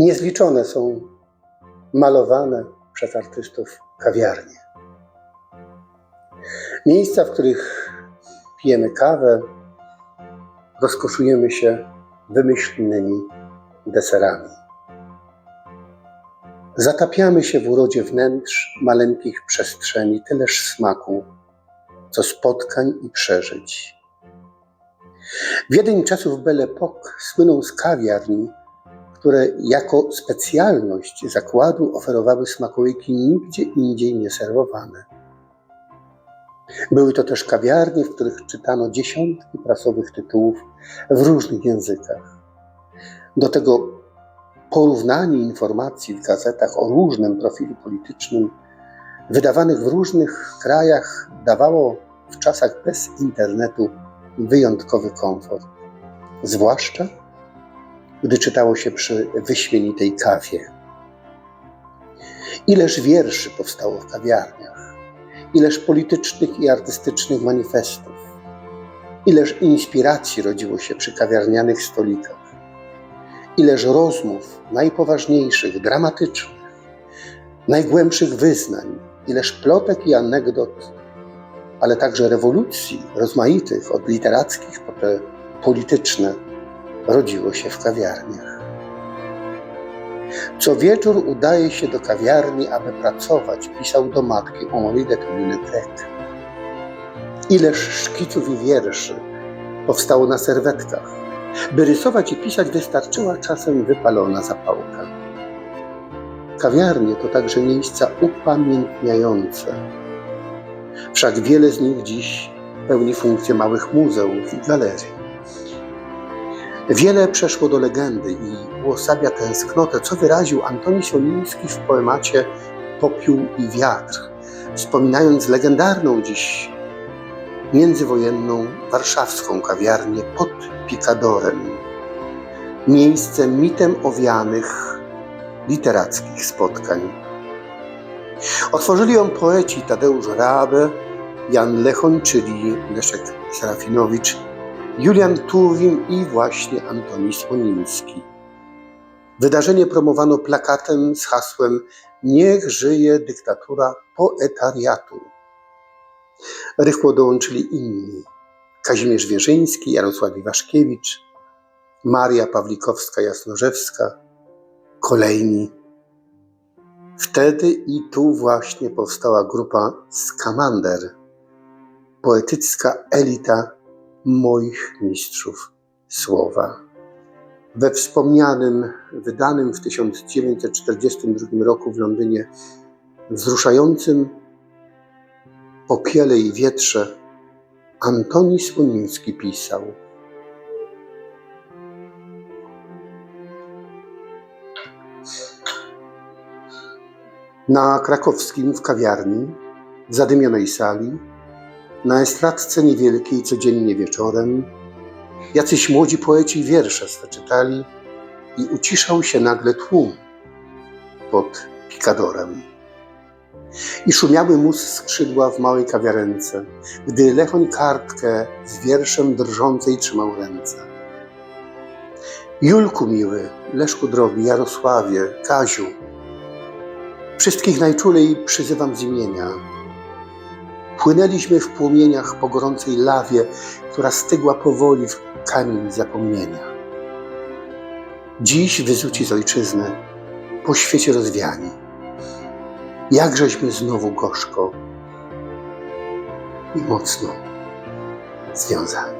Niezliczone są malowane przez artystów kawiarnie. Miejsca, w których pijemy kawę, rozkoszujemy się wymyślnymi deserami. Zatapiamy się w urodzie wnętrz maleńkich przestrzeni, tyleż smaku, co spotkań i przeżyć. Wiedeń czasów Belle Époque słynął z kawiarni, które jako specjalność zakładu oferowały smakołyki nigdzie indziej nie serwowane. Były to też kawiarnie, w których czytano dziesiątki prasowych tytułów w różnych językach. Do tego porównanie informacji w gazetach o różnym profilu politycznym, wydawanych w różnych krajach, dawało w czasach bez internetu wyjątkowy komfort. Zwłaszcza gdy czytało się przy wyśmienitej kawie. Ileż wierszy powstało w kawiarniach, ileż politycznych i artystycznych manifestów, ileż inspiracji rodziło się przy kawiarnianych stolikach, ileż rozmów najpoważniejszych, dramatycznych, najgłębszych wyznań, ileż plotek i anegdot, ale także rewolucji rozmaitych, od literackich po te polityczne, rodziło się w kawiarniach. Co wieczór udaje się do kawiarni, aby pracować, pisał do matki Henri de Toulouse-Lautrec. Ileż szkiców i wierszy powstało na serwetkach. By rysować i pisać wystarczyła czasem wypalona zapałka. Kawiarnie to także miejsca upamiętniające. Wszak wiele z nich dziś pełni funkcję małych muzeów i galerii. Wiele przeszło do legendy i uosabia tęsknotę, co wyraził Antoni Sioniński w poemacie Popiół i wiatr, wspominając legendarną dziś międzywojenną warszawską kawiarnię pod Pikadorem. Miejsce mitem owianych literackich spotkań. Otworzyli ją poeci Tadeusz Rabe, Jan Lechoń, czyli Leszek Serafinowicz, Julian Tuwim i właśnie Antoni Słoniński. Wydarzenie promowano plakatem z hasłem Niech żyje dyktatura poetariatu. Rychło dołączyli inni. Kazimierz Wierzyński, Jarosław Iwaszkiewicz, Maria Pawlikowska-Jasnorzewska, kolejni. Wtedy i tu właśnie powstała grupa Skamander, poetycka elita moich mistrzów słowa. We wspomnianym, wydanym w 1942 roku w Londynie wzruszającym popiele i wietrze Antoni Słoniński pisał Na krakowskim w kawiarni, w zadymionej sali, na estradce niewielkiej codziennie wieczorem jacyś młodzi poeci wiersze swe czytali i uciszał się nagle tłum pod pikadorem. I szumiały mu skrzydła w małej kawiarence, gdy Lechoń kartkę z wierszem drżącej trzymał ręce. Julku miły, Leszku drogi, Jarosławie, Kaziu, wszystkich najczulej przyzywam z imienia, Płynęliśmy w płomieniach po gorącej lawie, która stygła powoli w kamień zapomnienia. Dziś wyzuci z ojczyzny, po świecie rozwiani. Jakżeśmy znowu gorzko i mocno związani.